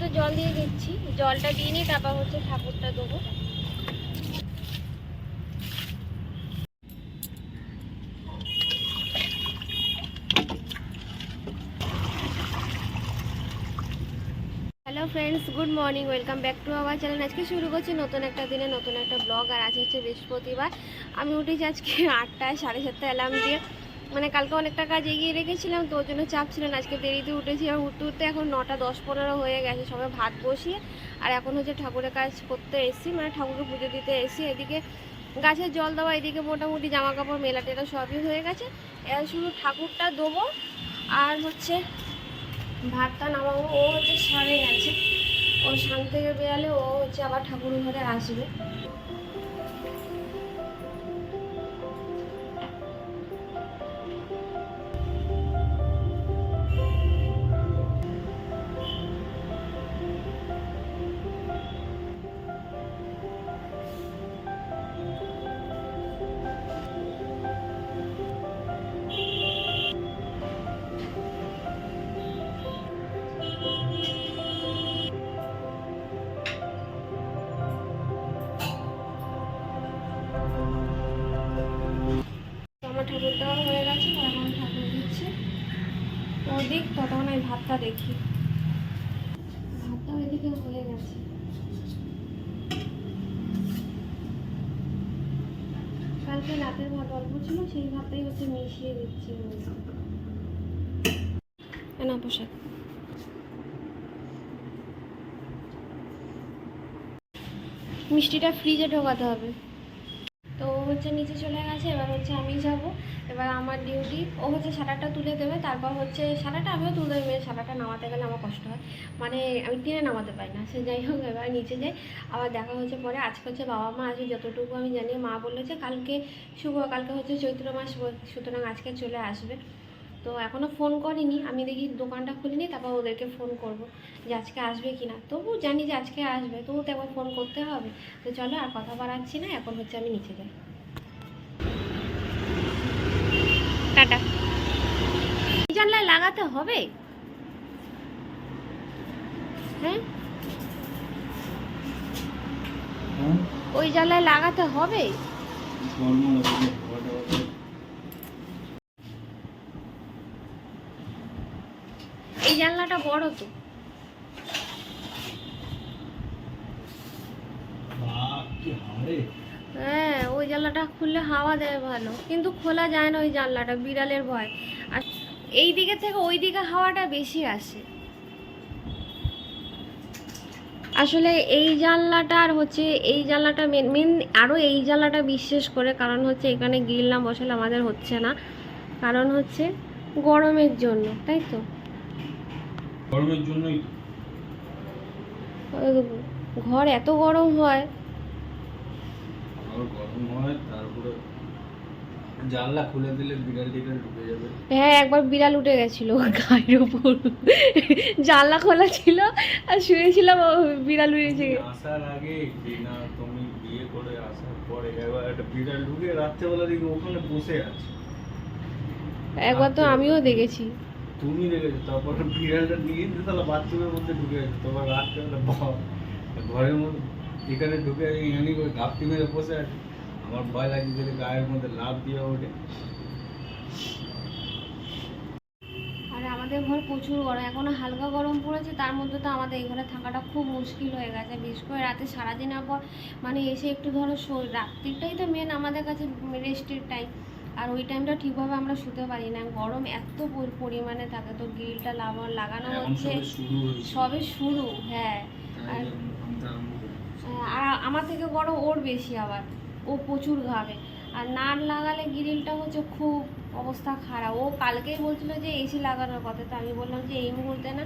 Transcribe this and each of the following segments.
তো জল দিয়ে দিচ্ছি। জলটা দিয়ে নিই তারপর হচ্ছে ঠাকুরটা দেবো। Hello friends good morning welcome back to our channel আজকে শুরু করছি নতুন একটা দিনে নতুন একটা ব্লগ আর আজ হচ্ছে বৃহস্পতিবার। আমি উঠেছি আজকে আটটায়, সাড়ে সাতটা অ্যালার্ম দিয়ে। মানে কালকে অনেকটা কাজ এগিয়ে রেখেছিলাম, তো ওর জন্য চাপ ছিল না। আজকে দেরিতে উঠেছি আর উঠতে উঠতে এখন নটা দশ পনেরো হয়ে গেছে সবাই ভাত বসিয়ে। আর এখন হচ্ছে ঠাকুরের কাজ করতে এসেছি মানে ঠাকুরকে পুজো দিতে এসেছি। এদিকে গাছের জল দেওয়া, এদিকে মোটামুটি জামা কাপড় মেলা টেলা সবই হয়ে গেছে। এবার শুধু ঠাকুরটা দেবো, আর হচ্ছে ভাতটা নামাবো। ও হচ্ছে সারে গেছে। ও সান থেকে বেরালে ও হচ্ছে আবার ঠাকুর ঘরে আসবে। ও দিক ততক্ষণ আমি ভাতটা দেখি। ভাতটা ওইদিকে হয়ে গেছে। কালকে রাতের ভাত অল্প ছিল সেই ভাতটাই হচ্ছে মিশিয়ে দিচ্ছি। না পোশাক মিষ্টিটা ফ্রিজে ঢোকাতে হবে। হচ্ছে নিচে চলে গেছে, এবার হচ্ছে আমি যাব। এবার আমার ডিউটি ও হচ্ছে সাঁটারটা তুলে দেবে, তারপর হচ্ছে সাঁটারটা আমিও তুলে দেবে সাঁটারটা নামাতে গেলে আমার কষ্ট হয়। মানে আমি টেনে নামাতে পারি না, সে যাই হোক, এবার নিচে যাই। আবার দেখা হচ্ছে পরে, আজকে হচ্ছে বাবা মা আসবে, যতটুকু আমি জানি, মা বলল যে কালকে শুভ, কালকে হচ্ছে চৈত্র মাস, সুতরাং আজকে চলে আসবে। তো এখনও ফোন করিনি, আমি দেখি দোকানটা খুলিনি, তারপর ওদেরকে ফোন করব যে আজকে আসবে কি না তবু জানি যে আজকে আসবে, তবু তো একবার ফোন করতে হবে। তো চলো আর কথা বাড়াচ্ছি না, এখন হচ্ছে আমি নিচে যাই। টাটা। জানলায় লাগাতে হবে? হ্যাঁ ওই জানলায় লাগাতে হবে? এই জানলাটা বড় তো। হ্যাঁ ওই জানলাটা খুললে হাওয়া দেয় ভালো কিন্তু খোলা যায় না ওই জানলাটা বিড়ালের ভয়। আর এই দিকে থেকে ওই দিকে হাওয়াটা বেশি আসে। আসলে এই জানলাটা আর হচ্ছে এই জানলাটা মেন মেন আরও এই জানলাটা বিশেষ করে কারণ হচ্ছে এখানে গ্রিল না বসালে আমাদের হচ্ছে না। কারণ হচ্ছে গরমের জন্য তাই তো? গরমের জন্যই ঘর এত গরম হয়। আরও গরম হয় তারপরে জানলা খুলে দিলে বিড়াল টিড়াল ঢুকে যাবে। হ্যাঁ একবার বিড়াল উঠে গেছিল গায়ের উপর। জানলা খোলা ছিল আর শুয়েছিলাম বিড়াল উঠেছে আসার আগে না তুমি বিয়ে করে আসার পরে একবার একটা বিড়াল ঢুকে রাত্রেবেলা দেখি ওখানে বসে আছে। একবার তো আমিও দেখেছি। তুমি দেখেছ তারপর বিড়ালটা নিয়ে তাহলে বাথরুমের মধ্যে ঢুকে গেছে তোমার রাত্রেবেলা ঘরের মধ্যে এখানে ঢুকে এখানে করে ঘাপটি মেরে বসে আছে। আমার ভয় লাগছে যদি গায়ের মধ্যে লাভ দিয়ে ওঠে। আর আমাদের ঘর প্রচুর গরম এখনও হালকা গরম পড়েছে তার মধ্যে তো আমাদের এই ঘরে থাকাটা খুব মুশকিল হয়ে গেছে বিশেষ করে রাতে সারাদিনের পর মানে এসে একটু ধরো রাত্রিটাই তো মেন আমাদের কাছে রেস্টের টাইম আর ওই টাইমটা ঠিকভাবে আমরা শুতে পারি না গরম এত পরিমাণে থাকে তো গ্রিলটা লাগানো হচ্ছে সবে শুরু হ্যাঁ। আর- জন্য আনতে আরম্ভ করেছি। আর আমার থেকে গরম ওর বেশি আবার। ও প্রচুর ঘাবে আর না লাগালে গ্রিলটা হচ্ছে খুব অবস্থা খারাপ। ও কালকেই বলছিল যে এসি লাগানোর কথা তো আমি বললাম যে এই মুহূর্তে না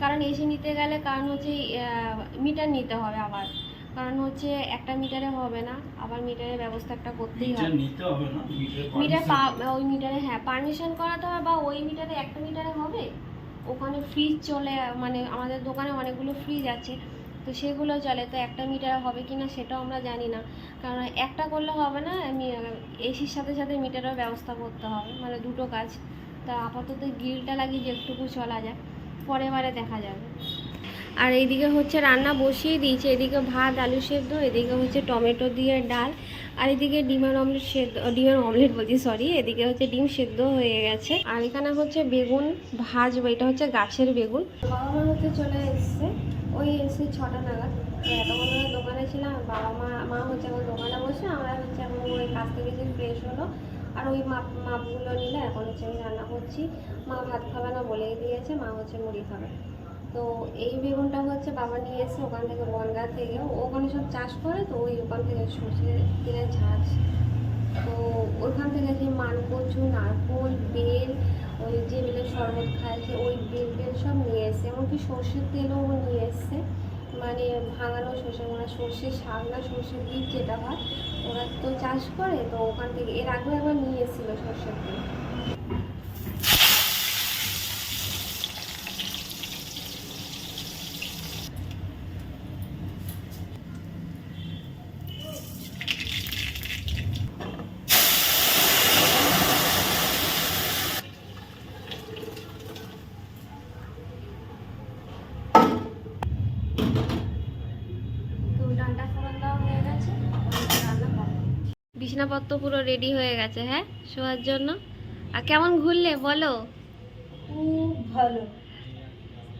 কারণ এসি নিতে গেলে কারণ হচ্ছে মিটার নিতে হবে আবার। কারণ হচ্ছে একটা মিটারে হবে না আবার মিটারের ব্যবস্থা একটা করতেই হবে। মিটার ওই মিটারে হ্যাঁ পারমিশন করাতে হবে বা ওই মিটারে একটা মিটারে হবে। ওখানে ফ্রিজ চলে মানে আমাদের দোকানে অনেকগুলো ফ্রিজ আছে। তো সেগুলো চলে, তো একটা মিটার হবে কি না সেটাও আমরা জানি না। কারণ একটা করলে হবে না এসির সাথে সাথে মিটারের ব্যবস্থা করতে হবে মানে দুটো কাজ। তা আপাতত গ্রিলটা লাগিয়ে যেটুকু চলা যায় পরের বারে দেখা যাবে। আর এইদিকে হচ্ছে রান্না বসিয়ে দিয়েছে, এদিকে ভাত, আলু সেদ্ধ, এদিকে হচ্ছে টমেটো দিয়ে ডাল, আর এদিকে ডিমের অমলেট সেদ্ধ, ডিমের অমলেট বলছি সরি এদিকে হচ্ছে ডিম সেদ্ধ হয়ে গেছে। আর এখানে হচ্ছে বেগুন ভাজবো, এটা হচ্ছে গাছের বেগুন। বাবা হচ্ছে চলে এসছে। ওই এসে ছটা নাগাদ। এতক্ষণ ধরে দোকানে ছিলাম, বাবা মা মা হচ্ছে এখন দোকানে বসে, আমরা হচ্ছে এখন ওই কাছ থেকে যে ফ্রেশ হলো, আর ওই মাপ, মাপগুলো নিলে এখন হচ্ছে আমি রান্না করছি। মা ভাত খাবে না বলেই দিয়েছে, মা হচ্ছে মুড়ি খাবে। তো এই বেগুনটা হচ্ছে বাবা নিয়ে এসে ওখান থেকে বনগা থেকে। ওখানে সব চাষ করে, তো ওই ওখান থেকে সর্ষে দিলে ঝাঁজ। তো ওইখান থেকে যে মানকচু, নারকোল বেল ওই যে মিলে শরবত খায়, সে ওই বেল বেল সব নিয়ে এসছে এমনকি সর্ষের তেলও নিয়ে এসছে। মানে ভাঙানো সর্ষে মানে সর্ষের শাক না সর্ষের বীজ যেটা হয়, ওরা তো চাষ করে, তো ওখান থেকে, এর আগেও একবার নিয়ে এসেছিল সর্ষের তেল। তো ডালটা ফোড়ন দেওয়া হয়ে গেছে রান্না করব বিছনাপত্র পুরো রেডি হয়ে গেছে হ্যাঁ? শোয়ার জন্য। আর কেমন ঘুরলে বলো? খুব ভালো।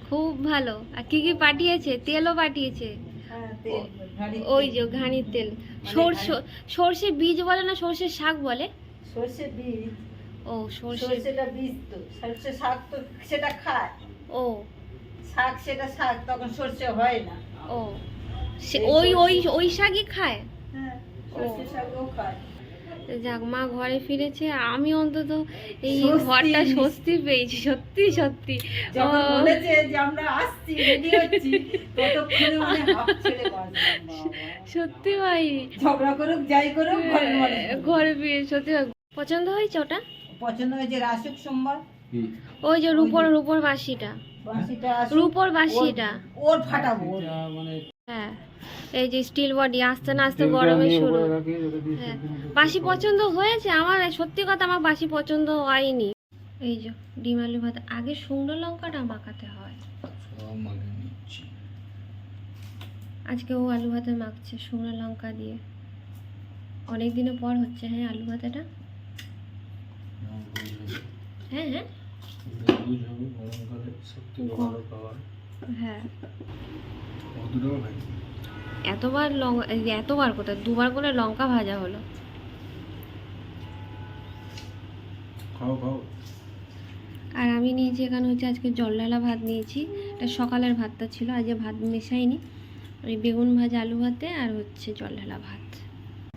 খুব ভালো। আর কি কি পাঠিয়েছে? তেলও পাঠিয়েছে? হ্যাঁ ওই যে ঘানির তেল। সরষে সর্ষে বীজ বলে না সর্ষের শাক বলে? সর্ষে বীজ। ও সর্ষে সর্ষেটা বীজ তো সর্ষে শাক তো সেটা খায়। ও শাক সেটা শাক তখন সর্ষে হয় না। ও। ওই ওই ওই শাকই খায়? হ্যাঁ সর্ষে শাকও খায়। যাক মা ঘরে ফিরেছে। আমি অন্তত এই ঘরটা স্বস্তি পেয়েছি সত্যি সত্যি। বলেছে যে আমরা আসছি রেডি হচ্ছি ততক্ষণে হাফ ছেড়ে বাঁচলাম বাবা। সত্যি ভাই। ঝগড়া করুক যাই করুক। ঘরে ফিরে। সত্যি পছন্দ হয়েছে ওটা? পছন্দ হয়েছে রাসুক সোমবার। ওই যে রূপর রূপর বাসিটা। রূপর বাসিটা ওর- ফাটাবো মানে হ্যাঁ এই যে স্টিল বডি আস্তে না আস্তে গরমে শুরু। হ্যাঁ বাসি পছন্দ হয়েছে? আমার সত্যি কথা আমার বাসি পছন্দ হয়নি। এই যে ডিম আলু ভাত আগে শুকনো লঙ্কাটা মাখাতে হয়। আজকে ও আলু ভাতে মাখছে শুকনো লঙ্কা দিয়ে। অনেক দিনের পর হচ্ছে হ্যাঁ আলু ভাতেটা? হবে। হ্যাঁ হ্যাঁ। হ্যাঁ। এতবার লঙ্কা এতবার কোথায়? দুবার করে লঙ্কা ভাজা হলো। খাও খাও। আর আমি নিয়েছি এখানে হচ্ছে আজকে জলডালা ভাত নিয়েছি। এটা সকালের ভাতটা ছিল আজকে ভাত মেশাইনি। ওই বেগুন ভাজা আলু ভাতে আর হচ্ছে জলঢালা ভাত।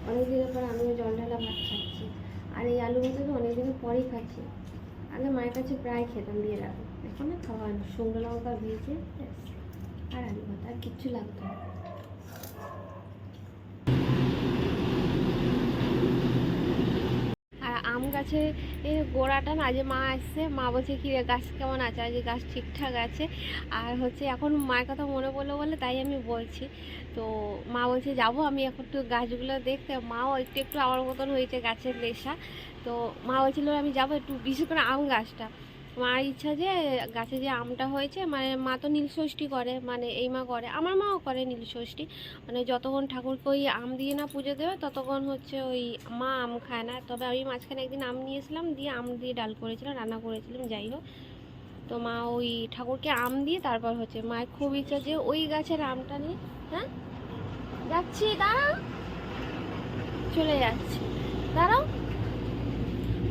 অনেক দিনের পর আমিও জলঢালা ভাত খাচ্ছি। আর এই আলু ভাতে তো অনেক পরেই খাচ্ছি। আগে মায়ের কাছে প্রায় খেতাম বিয়ের আগে এখন না খাওয়া হয় না। শুকনো লঙ্কা ভেজে আর আলু ভাত, আর কিচ্ছু লাগতো না। আম গাছে গোড়াটা না, যে মা আসছে, মা বলছে, কি গাছ কেমন আছে? আজ গাছ ঠিকঠাক আছে? আর হচ্ছে, এখন মায়ের কথা মনে পড়ল বলে তাই আমি বলছি। তো মা বলছে, যাব আমি এখন একটু গাছগুলো দেখতে। মাও একটু একটু আমার মতন হয়েছে গাছের নেশা। তো মা বলছিল, আমি যাব একটু বিশেষ করে আম গাছটা। মার ইচ্ছা যে গাছে যে আমটা হয়েছে মানে মা তো নীলষষ্ঠী করে মানে এই মা করে। আমার মাও করে নীলষষ্ঠী মানে যতক্ষণ ঠাকুরকে ওই আম দিয়ে না পুজো দেবে, ততক্ষণ হচ্ছে ওই মা আম খায় না। তবে আমি মাঝখানে একদিন আম নিয়েছিলাম দিয়ে আম দিয়ে ডাল করেছিলাম, রান্না করেছিলাম, যাই হোক। তো মা ওই ঠাকুরকে আম দিয়ে তারপর হচ্ছে মায়ের খুব ইচ্ছা যে ওই গাছের আমটা নিয়ে হ্যাঁ? যাচ্ছি, দাঁড়াও। চলে যাচ্ছি। দাঁড়াও।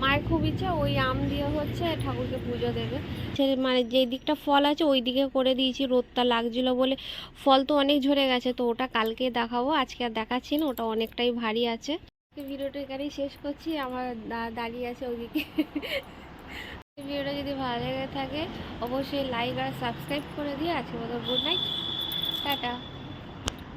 মায়ের খুব ইচ্ছা ওই আম দিয়ে হচ্ছে ঠাকুরকে পুজো দেবে। সে মানে যেই দিকটা ফল আছে ওই দিকে করে দিয়েছি রোদটা লাগছিল বলে। ফল তো অনেক ঝরে গেছে তো ওটা কালকে দেখাবো আজকে আর দেখাচ্ছি না ওটা অনেকটাই ভারী আছে। ভিডিওটা এখানেই শেষ করছি আমার দা- দাঁড়িয়ে আছে ওইদিকে ভিডিওটা যদি ভালো লেগে থাকে অবশ্যই লাইক আর সাবস্ক্রাইব করে দিয়ে আজকে মতো গুড নাইট টাটা।